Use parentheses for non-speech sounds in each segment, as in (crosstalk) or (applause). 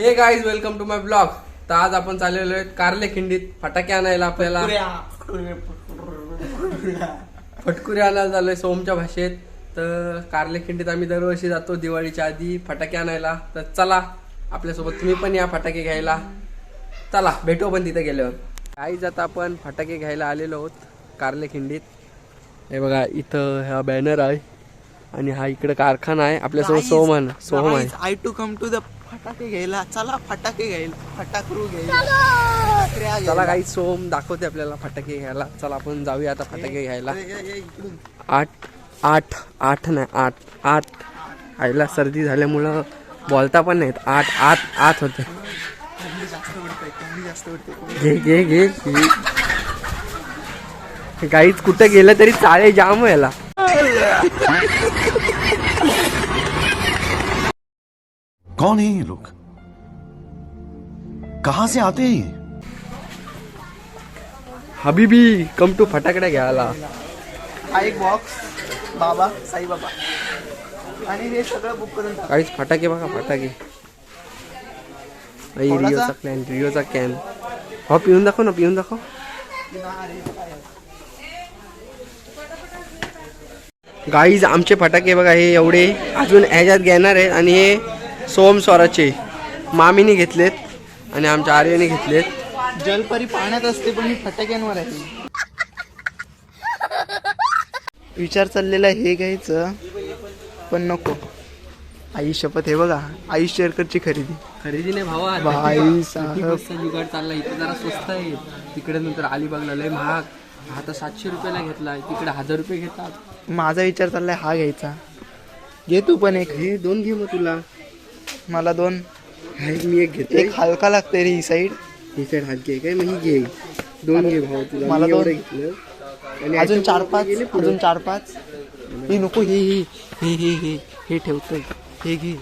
Hey guys welcome to my blog तर आज आपण चाललेलो आहे कारले खिंडीत. फटाके आणायला आपल्याला. फटकुरे आणायला चाललोय सोमच्या भाषेत. तर कारले खिंडीत आम्ही दरवर्षी जातो दिवाळीच्या आधी फटाके आणायला. तर चला आपल्यासोबत तुम्ही पण या फटाके घ्यायला. चला भेटू पण तिथे गेल्यावर. काहीच आता आपण फटाके घ्यायला आलेलो आहोत कारले खिंडीत. हे बघा इथं हा बॅनर आहे आणि हा इकडे कारखाना आहे. आपल्यासोबत सोहम आहे सोहम आहे. I to come to the फटाके घ्यायला. चला फटाके घ्यायला. फटाकरू घ्यायला. चला. काही सोम दाखवते आपल्याला फटाके घ्यायला. चला आपण जाऊया आता फटाके घ्यायला. आठ आठ आठ नाही आठ आठ. आईला सर्दी झाल्यामुळं बोलता पण नाहीत. आठ आठ आठ होते. घे घे घे घे. काहीच कुठं गेलं तरी चाळे जाम व्हायला. कौन है ये लोग? कहां से आते हैं ये? हबीबी कम टू फटाकडे घ्यायला हा एक बॉक्स बाबा साई बाबा. आणि हे सगळं बुक करून टाक. काहीच फटाके बघा फटाके. आई? रिओचा कॅन रिओचा कॅन हो पिऊन दाखव ना पिऊन दाखव. गाईज आमचे फटाके बघा हे एवढे अजून ह्याच्यात घेणार आहेत आणि हे सोम स्वराचे मामीने घेतलेत आणि आमच्या आर्यने घेतलेत. जलपरी पाण्यात असते पण ही फटाक्यांवर आहे. विचार चाललेला हे घ्यायचं पण नको. आई शपथ हे बघा आई शेअरकरची खरेदी. खरेदीने भावा भाई साहब. जुगाड चालला इथे जरा स्वस्त आहे. तिकडे नंतर अलिबागला लय महाग. आता सातशे रुपयाला घेतलाय. तिकडे हजार रुपये घेतात. माझा विचार चाललाय हा घ्यायचा. घे तू पण एक. हे दोन घे मग तुला. मला दोन. हा मी एक घेतो एक हलका लागतंय रे ही साईड ही साईड हलकी आहे काय? मग ही घे. दोन घे भाऊ तुला. मला मी दोन. एवढं घेतलं. आणि अजून याच्या चार पुढे पाच गेले पुढं. अजून चार पाच. ही नको हे हे. हे हे हे. हे ठेवतोय. हे घे.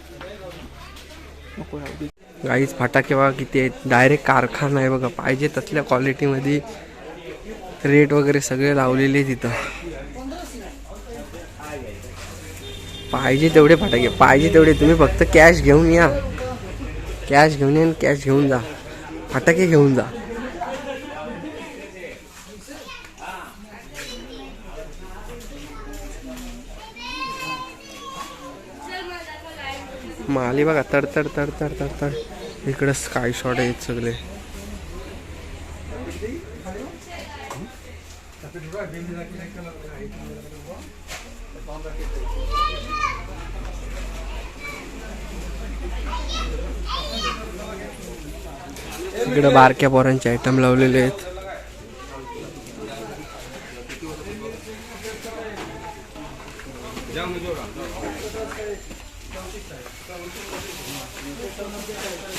नको राहू दे. गाईच फटाके बघा किती आहेत. डायरेक्ट कारखाना आहे बघा. पाहिजे तसल्या क्वालिटीमध्ये रेट वगैरे सगळे लावलेले तिथं पाहिजे तेवढे फटाके पाहिजे तेवढे. तुम्ही फक्त कॅश घेऊन या. कॅश घेऊन या आणि कॅश घेऊन जा. फटाके घेऊन जा. माली बघा तर तर तर तर तर तर इकडं स्काय शॉट आहेत सगळे. इकडे बारक्या पोरांचे आयटम लावलेले आहेत.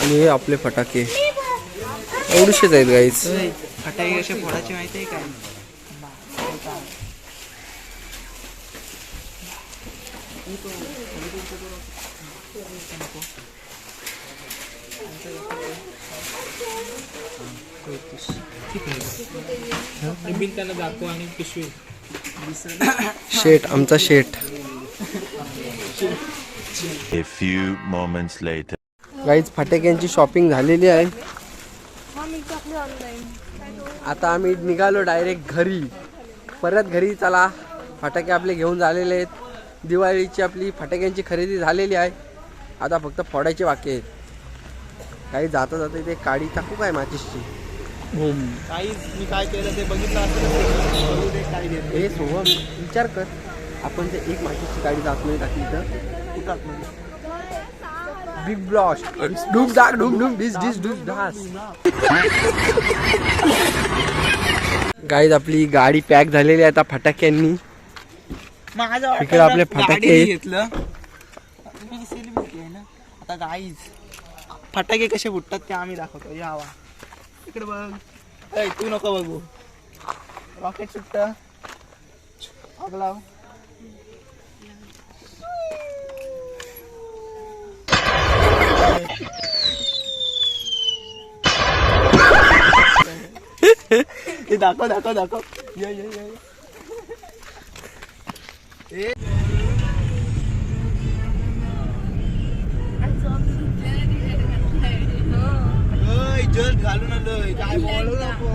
आणि हे आपले फटाके. एवढेच आहेत गाईच फटाके कसे फोडायचे माहिती आहे काय? शेट आमचा शेट. A few moments later. गाईच फटाक्यांची शॉपिंग झालेली आहे. आता आम्ही निघालो डायरेक्ट घरी. परत घरी चला. फटाके आपले घेऊन झालेले आहेत. दिवाळीची आपली फटाक्यांची खरेदी झालेली आहे. आता फक्त फोडायचे बाकी आहेत. काही जाता जाता इथे काडी टाकू काय माचिसची काही मी काय केलं ते बघितलं असेल हे सोहम विचार कर. आपण ते एक माचिसची गाडी जात नाही टाकली तर? बिग ब्लॉस्ट डूब डाक डूब डूब डिस डिस डूब डास. (laughs) गाईज आपली गाडी पॅक झालेली आहे आता फटाक्यांनी. माझा इकडे आपले फटाके आहेत. घेतलं. मी सेलिब्रिटी आहे ना आता गाईज फटाके कसे फुटतात ते आम्ही दाखवतो. यावा इकडे बघ. ऐ तू नको बघू. रॉकेट सुट्ट आग लाव हे दाखव दाखव दाखव. ये ये ये. काय बोलू नको.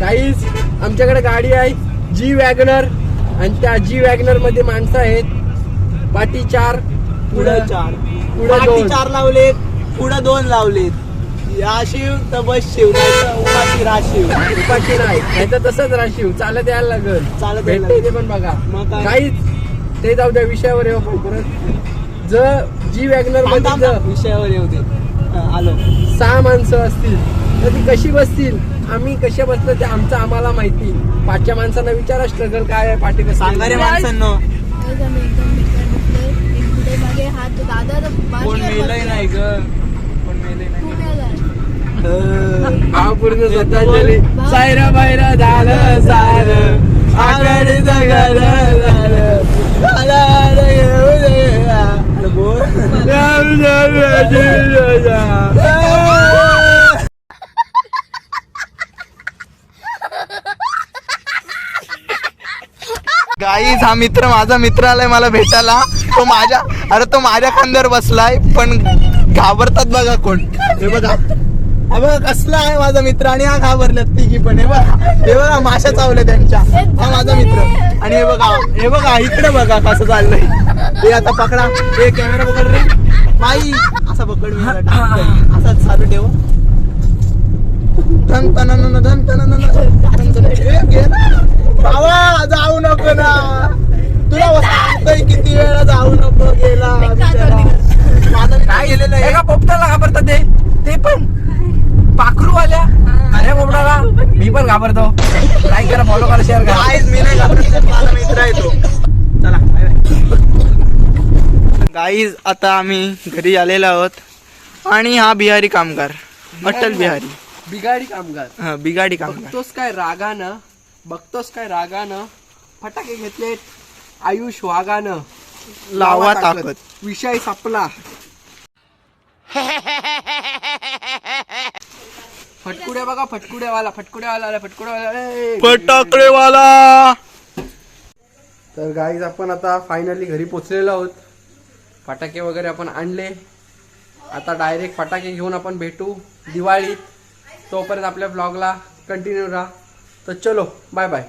काहीच आमच्याकडे गाडी आहे जी वॅगनर आणि त्या जी वॅगनरमध्ये माणसं आहेत. पाठी चार पुढं चार. पुढं. चार लावलेत पुढं दोन लावलेत. या शिव तर बस शिव उपाशी राशिव. पाठी नाही तर तसंच राशीव. चालत यायला लागल. चालत भेटते ते पण बघा. मग? काहीच. ते जाऊ द्या विषयावर येऊ परत. जर जी वॅगनरमध्ये. विषयावर येऊ दे. आलो. सहा माणसं असतील. तर ती कशी बसतील? आम्ही कशा बसलो ते आमचं आम्हाला माहिती. पाचच्या माणसांना विचारा स्ट्रगल काय आहे पाठी सांगा रे माणसांनो एकदम एकदम बेकार दिसतंय. एक पुढे मागे हात दादा तर कोण मागे मेलय बसतोय. नाही ग कोण मेलय नाही पुण्याला. भाव पूर्ण श्रद्धांजली सायरा बायरा झालं सार आगड जगड झालं. गाईज हा मित्र माझा मित्र आलाय मला भेटायला तो माझ्या अरे तो माझ्या खांद्यावर बसलाय पण घाबरतात बघा कोण. हे बघा. हा बघा कसला आहे माझा मित्र आणि हा घाबरल्यात तिघी पण. हे बघा. हे बघा माशा चावल्या त्यांच्या. हा माझा मित्र. आणि हे बघा हे बघा इकडे बघा कसं चाललंय. हे आता पकडा. हे कॅमेरा पकड रे. माई असा पकड मी असा चालू ठेव. धन तन धन तन घे बाबा जाऊ नको ना. तुला सांगतोय किती वेळा जाऊ नको गेला. गेलेलं पोपटाला घाबरतात ते. ते पण. पाखरू आल्या अरे पोपटाला. मी पण घाबरतो. लाईक करा फॉलो करा शेअर करा. गाईज मी नाही घाबरत. माझा मित्र आहे तो. चला गाईज आता आम्ही घरी आलेलो आहोत. आणि हा बिहारी कामगार. अटल बिहारी. बिगाडी कामगार. हा बिगाडी कामगार. बघतोस काय रागानं? बघतोस काय रागानं? फटाके घेतलेत. आयुष वागानं लावा ताकद. विषय सापला. (laughs) फटकुड्या बघा फटकुड्यावाला फटकुड्यावाला फटकुड्यावाला. फटाकडेवाला! तर गाईज आपण आता फायनली घरी पोचलेलो आहोत. फटाके वगैरे आपण आणले. आता डायरेक्ट फटाके घेऊन आपण भेटू दिवाळीत. तोपर्यंत आपल्या ब्लॉगला कंटिन्यू राहा. तर चलो बाय बाय